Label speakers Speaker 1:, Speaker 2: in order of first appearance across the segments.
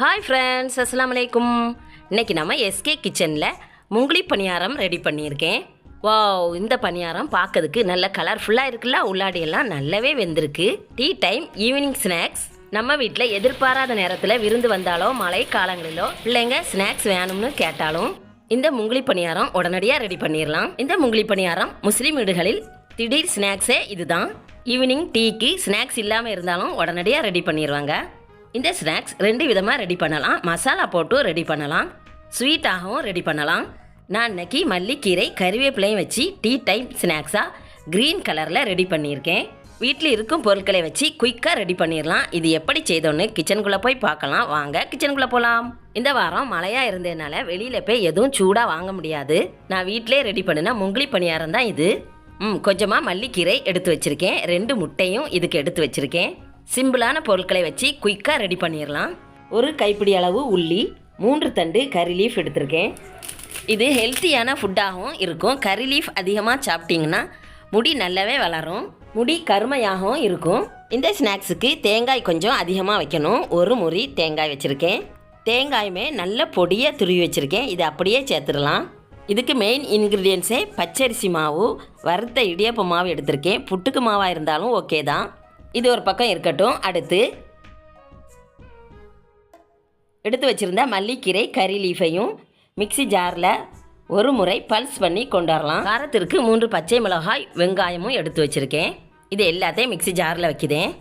Speaker 1: Hi friends அஸ்லாம் வலைக்கும் இன்னைக்கு நம்ம எஸ்கே கிச்சனில் முங்குலி பணியாரம் ரெடி பண்ணியிருக்கேன். வாவ் இந்த பணியாரம் பார்க்கறதுக்கு நல்ல கலர்ஃபுல்லாக இருக்குல்ல? உள்ளாடியெல்லாம் நல்லாவே வெந்திருக்கு. டீ டைம் ஈவினிங் ஸ்நாக்ஸ் நம்ம வீட்டில் எதிர்பாராத நேரத்தில் விருந்து வந்தாலோ மழை காலங்களிலோ பிள்ளைங்க ஸ்நாக்ஸ் வேணும்னு கேட்டாலும் இந்த முங்குலி பணியாரம் உடனடியாக ரெடி பண்ணிடலாம் இந்த முங்குலி பணியாரம் முஸ்லீம் வீடுகளில் திடீர் ஸ்நாக்ஸே இதுதான். ஈவினிங் டீக்கு ஸ்நாக்ஸ் இல்லாமல் இருந்தாலும் உடனடியாக ரெடி பண்ணிடுவாங்க இந்த ஸ்நாக்ஸ் ரெண்டு விதமாக ரெடி பண்ணலாம். மசாலா போட்டும் ரெடி பண்ணலாம். ஸ்வீட்டாகவும் ரெடி பண்ணலாம். நான் இன்னைக்கு மல்லிக்கீரை கறிவேப்பிலையும் வச்சு டீ டைம் ஸ்நாக்ஸாக க்ரீன் கலரில் ரெடி பண்ணியிருக்கேன். வீட்டில் இருக்கும் பொருட்களை வச்சு குயிக்காக ரெடி பண்ணிடலாம் இது எப்படி செய்தோன்னு கிச்சனுக்குள்ளே போய் பார்க்கலாம். வாங்க கிச்சனுக்குள்ளே போகலாம் இந்த வாரம் மழையாக இருந்ததுனால வெளியில் போய் எதுவும் சூடாக வாங்க முடியாது. நான் வீட்டிலே ரெடி பண்ணின முங்கிலி பணியாரம் தான் இது. ம் கொஞ்சமாக மல்லிக்கீரை எடுத்து வச்சுருக்கேன். ரெண்டு முட்டையும் இதுக்கு எடுத்து வச்சுருக்கேன். சிம்பிளான பொருட்களை வச்சு குயிக்காக ரெடி பண்ணிடலாம் ஒரு கைப்பிடி அளவு உள்ளி மூன்று தண்டு கறி லீஃப் எடுத்திருக்கேன். இது ஹெல்த்தியான ஃபுட்டாகவும் இருக்கும். கறி லீஃப் அதிகமாக சாப்பிட்டிங்கன்னா முடி நல்லாவே வளரும். முடி கருமையாகவும் இருக்கும். இந்த ஸ்நாக்ஸுக்கு தேங்காய் கொஞ்சம் அதிகமாக வைக்கணும். ஒரு முறி தேங்காய் வச்சுருக்கேன். தேங்காயுமே நல்ல பொடியாக துருவி வச்சுருக்கேன். இதை அப்படியே சேர்த்துடலாம். இதுக்கு மெயின் இன்க்ரீடியன்ஸே பச்சரிசி மாவு வறுத்த இடியப்ப மாவு எடுத்திருக்கேன். புட்டுக்கு மாவாக இருந்தாலும் ஓகே தான். இது ஒரு பக்கம் இருக்கட்டும். அடுத்து எடுத்து வச்சுருந்த மல்லிக்கீரை கறி லீஃபையும் மிக்ஸி ஜாரில் ஒரு முறை பல்ஸ் பண்ணி கொண்டாடலாம் காரத்திற்கு மூன்று பச்சை மிளகாய் வெங்காயமும் எடுத்து வச்சுருக்கேன். இது எல்லாத்தையும் மிக்ஸி ஜாரில் வைக்கிறேன்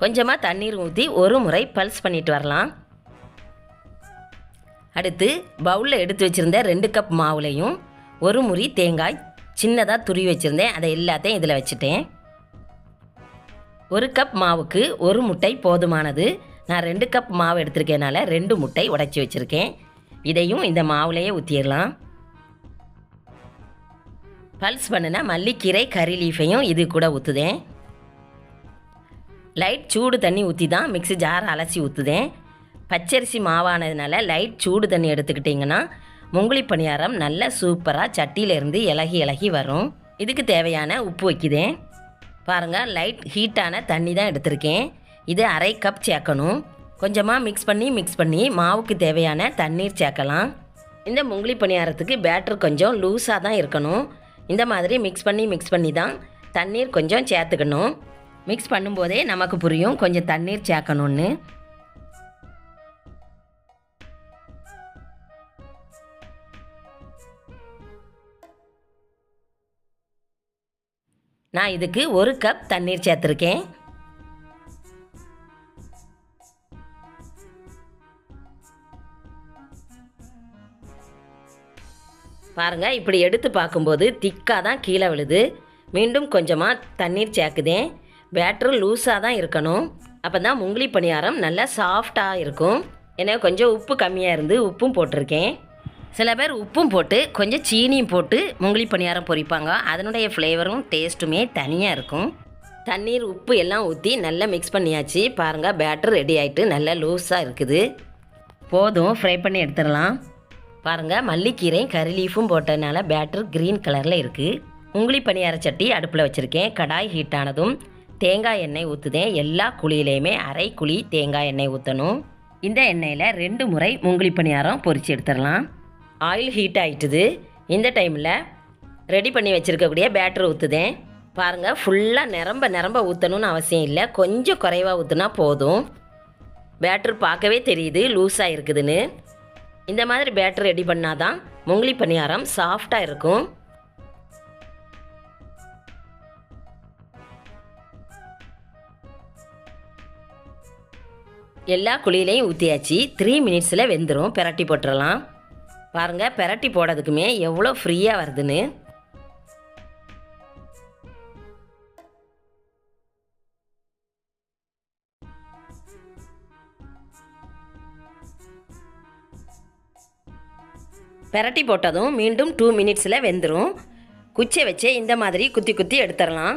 Speaker 1: கொஞ்சமாக தண்ணீர் ஊற்றி ஒரு முறை பல்ஸ் பண்ணிட்டு வரலாம். அடுத்து பவுலில் எடுத்து வச்சுருந்த ரெண்டு கப் மாவுலையும் ஒரு முறி தேங்காய் சின்னதாக துருவி வச்சுருந்தேன். அதை எல்லாத்தையும் இதில் வச்சுட்டேன். ஒரு கப் மாவுக்கு ஒரு முட்டை போதுமானது. நான் ரெண்டு கப் மாவு எடுத்திருக்கேனால ரெண்டு முட்டை உடைச்சி வச்சுருக்கேன். இதையும் இந்த மாவுலேயே ஊற்றிடலாம் பல்ஸ் பண்ணின மல்லிக்கீரை கறி லீஃபையும் இது கூட ஊற்றுதேன் லைட் சூடு தண்ணி ஊற்றி தான் மிக்ஸி ஜார் அலசி ஊற்றுதேன் பச்சரிசி மாவானதுனால லைட் சூடு தண்ணி எடுத்துக்கிட்டிங்கன்னா முங்குலி பணியாரம் நல்ல சூப்பராக சட்டியிலேருந்து இலகி இலகி வரும். இதுக்கு தேவையான உப்பு வைக்குதேன். பாருங்கள் லைட் ஹீட்டான தண்ணி தான் எடுத்திருக்கேன். இது அரை கப் சேர்க்கணும். கொஞ்சமாக மிக்ஸ் பண்ணி மிக்ஸ் பண்ணி மாவுக்கு தேவையான தண்ணீர் சேர்க்கலாம். இந்த முங்குலி பணியாரத்துக்கு பேட்டர் கொஞ்சம் லூஸாக தான் இருக்கணும். இந்த மாதிரி மிக்ஸ் பண்ணி மிக்ஸ் பண்ணி தான் தண்ணீர் கொஞ்சம் சேர்த்துக்கணும். மிக்ஸ் பண்ணும்போதே நமக்கு புரியும். கொஞ்சம் தண்ணீர் சேர்க்கணுன்னு நான் இதுக்கு ஒரு கப் தண்ணீர் சேர்த்துருக்கேன். பாருங்கள் இப்படி எடுத்து பார்க்கும்போது திக்காக தான் கீழே விழுது. மீண்டும் கொஞ்சமாக தண்ணீர் சேர்க்குதேன். பேட்டரு லூஸாக தான் இருக்கணும். அப்போ தான் முங்கிலி பணியாரம் நல்லா சாஃப்டாக இருக்கும். ஏன்னா கொஞ்சம் உப்பு கம்மியாக இருந்து உப்பும் போட்டிருக்கேன். சில பேர் உப்பும் போட்டு கொஞ்சம் சீனியும் போட்டு முங்கிலி பணியாரம் பொரிப்பாங்க. அதனுடைய ஃப்ளேவரும் டேஸ்ட்டுமே தனியாக இருக்கும். தண்ணீர் உப்பு எல்லாம் ஊற்றி நல்லா மிக்ஸ் பண்ணியாச்சு. பாருங்கள் பேட்டர் ரெடி ஆகிட்டு நல்லா லூஸாக இருக்குது. போதும் ஃப்ரை பண்ணி எடுத்துடலாம். பாருங்கள் மல்லிக்கீரையும் கறி லீஃபும் போட்டதுனால பேட்டர் க்ரீன் கலரில் இருக்குது உங்களி பணியார சட்டி அடுப்பில் வச்சுருக்கேன். கடாய் ஹீட் ஆனதும் தேங்காய் எண்ணெய் ஊற்றுதேன் எல்லா குழியிலையுமே அரை குழி தேங்காய் எண்ணெய் ஊற்றணும் இந்த எண்ணெயில் ரெண்டு முறை முங்குலி பணியாரம் பொறிச்சு எடுத்துடலாம். ஆயில் ஹீட் ஆகிட்டுது இந்த டைமில் ரெடி பண்ணி வச்சுருக்கக்கூடிய பேட்டர் ஊற்றுதேன் பாருங்கள் ஃபுல்லாக நிரம்ப நிரம்ப ஊற்றணும்னு அவசியம் இல்லை. கொஞ்சம் குறைவாக ஊற்றுனா போதும். பேட்டர் பார்க்கவே தெரியுது லூஸாக இருக்குதுன்னு. இந்த மாதிரி பேட்டர் ரெடி பண்ணாதான் முங்குளி பணியாரம் சாஃப்டாக இருக்கும். எல்லா குழியிலையும் ஊற்றியாச்சு த்ரீ மினிட்ஸில் வெந்துடும் பெரட்டி போட்டுடலாம் பாருங்கள் பெரட்டி போடுறதுக்குமே எவ்வளோ ஃப்ரீயாக வருதுன்னு. பெரட்டி போட்டதும் மீண்டும் டூ மினிட்ஸில் வெந்துடும் குச்சை வச்சே இந்த மாதிரி குத்தி குத்தி எடுத்துடலாம்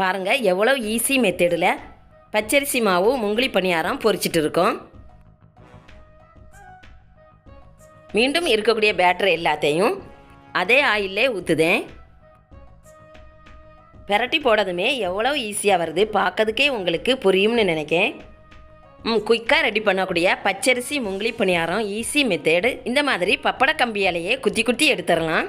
Speaker 1: பாருங்கள் எவ்வளோ ஈஸி மெத்தடில் பச்சரிசி மாவு முங்குழி பணியாரம் பொரிச்சிட்டு இருக்கோம். மீண்டும் இருக்கக்கூடிய பேட்டர் எல்லாத்தையும் அதே ஆயிலே ஊற்றுதேன் பெரட்டி போடதுமே எவ்வளோ ஈஸியாக வருது பார்க்கறதுக்கே உங்களுக்கு புரியும்னு நினைக்கேன். ம் குயிக்காக ரெடி பண்ணக்கூடிய பச்சரிசி முங்குழி பணியாரம் ஈஸி மெத்தேடு இந்த மாதிரி பப்பட கம்பியாலேயே குத்தி குத்தி எடுத்துடலாம்.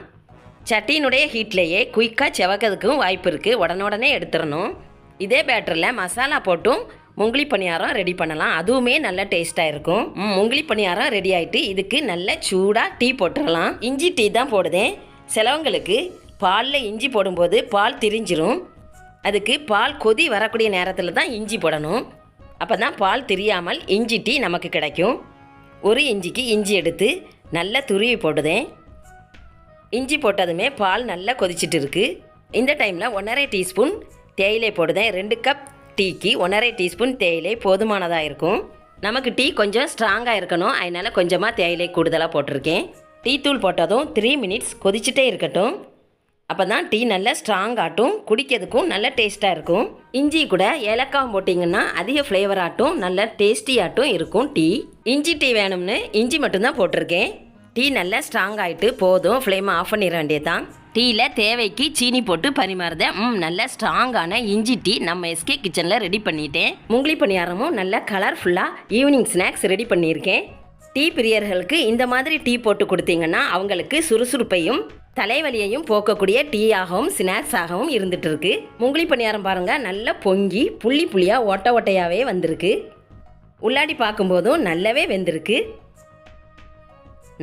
Speaker 1: சட்டியினுடைய ஹீட்லேயே குயிக்காக செவக்கிறதுக்கும் வாய்ப்பு இருக்குது உடனே எடுத்துடணும். இதே பேட்டரில் மசாலா போட்டும் முங்கிலி பணியாரம் ரெடி பண்ணலாம். அதுவுமே நல்ல டேஸ்ட்டாக இருக்கும். ம், பணியாரம் ரெடி ஆகிட்டு இதுக்கு நல்ல சூடாக டீ போட்டுடலாம். இஞ்சி டீ தான் போடுதேன். சிலவங்களுக்கு பாலில் இஞ்சி போடும்போது பால் திரிஞ்சிரும். அதுக்கு பால் கொதி வரக்கூடிய நேரத்தில் தான் இஞ்சி போடணும். அப்போ தான் பால் தெரியாமல் இஞ்சி டீ நமக்கு கிடைக்கும். ஒரு இஞ்சிக்கு இஞ்சி எடுத்து நல்லா துருவி போடுதேன். இஞ்சி போட்டதுமே பால் நல்லா கொதிச்சிட்டு இருக்குது இந்த டைமில் ஒன்றரை டீஸ்பூன் தேயிலை போடுதேன். ரெண்டு கப் டீக்கு ஒன்றரை டீஸ்பூன் தேயிலை போதுமானதாக இருக்கும். நமக்கு டீ கொஞ்சம் ஸ்ட்ராங்காக இருக்கணும். அதனால் கொஞ்சமாக தேயிலை கூடுதலாக போட்டிருக்கேன். டீ தூள் போட்டதும் த்ரீ மினிட்ஸ் கொதிச்சுட்டே இருக்கட்டும். அப்போ தான் டீ நல்லா ஸ்ட்ராங் ஆட்டும். குடிக்கிறதுக்கும் நல்ல டேஸ்ட்டாக இருக்கும். இஞ்சி கூட ஏலக்காவும் போட்டிங்கன்னா அதிக ஃப்ளேவர் ஆட்டும். நல்ல டேஸ்டியாட்டும் இருக்கும் டீ. இஞ்சி டீ வேணும்னு இஞ்சி மட்டும்தான் போட்டிருக்கேன். டீ நல்லா ஸ்ட்ராங் ஆகிட்டு போதும். ஃப்ளேமை ஆஃப் பண்ணிட வேண்டியதுதான். டீயில் தேவைக்கு சீனி போட்டு பரிமாறுத. ம் நல்ல ஸ்ட்ராங்கான இஞ்சி டீ நம்ம எஸ்கே கிச்சனில் ரெடி பண்ணிட்டேன். முங்கிலி பணியாரமும் நல்ல கலர்ஃபுல்லாக ஈவினிங் ஸ்நாக்ஸ் ரெடி பண்ணியிருக்கேன். டீ பிரியர்களுக்கு இந்த மாதிரி டீ போட்டு கொடுத்தீங்கன்னா அவங்களுக்கு சுறுசுறுப்பையும் தலைவலியையும் போக்கக்கூடிய டீயாகவும் ஸ்நாக்ஸாகவும் இருந்துட்டு இருக்கு. முங்கிலி பணியாரம் பாருங்க நல்லா பொங்கி புள்ளி புள்ளியாக ஒட்ட ஒட்டையாகவே வந்திருக்கு. உள்ளாடி பார்க்கும்போதும் நல்லாவே வெந்திருக்கு.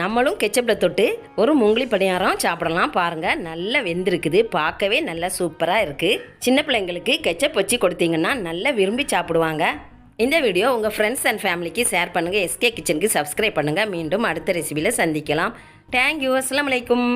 Speaker 1: நம்மளும் கெச்சப்பில் தொட்டு ஒரு முங்கிலி பணியாரம் சாப்பிடலாம் பாருங்க. நல்லா வெந்திருக்குது. பார்க்கவே நல்லா சூப்பராக இருக்குது சின்ன பிள்ளைங்களுக்கு கெச்சப் வச்சு கொடுத்தீங்கன்னா நல்லா விரும்பி சாப்பிடுவாங்க. இந்த வீடியோ உங்கள் ஃப்ரெண்ட்ஸ் அண்ட் ஃபேமிலிக்கு ஷேர் பண்ணுங்கள் எஸ்கே கிச்சனுக்கு சப்ஸ்கிரைப் பண்ணுங்கள் மீண்டும் அடுத்த ரெசிபியில் சந்திக்கலாம். தேங்க்யூ அஸ்லாம் வலைக்கும்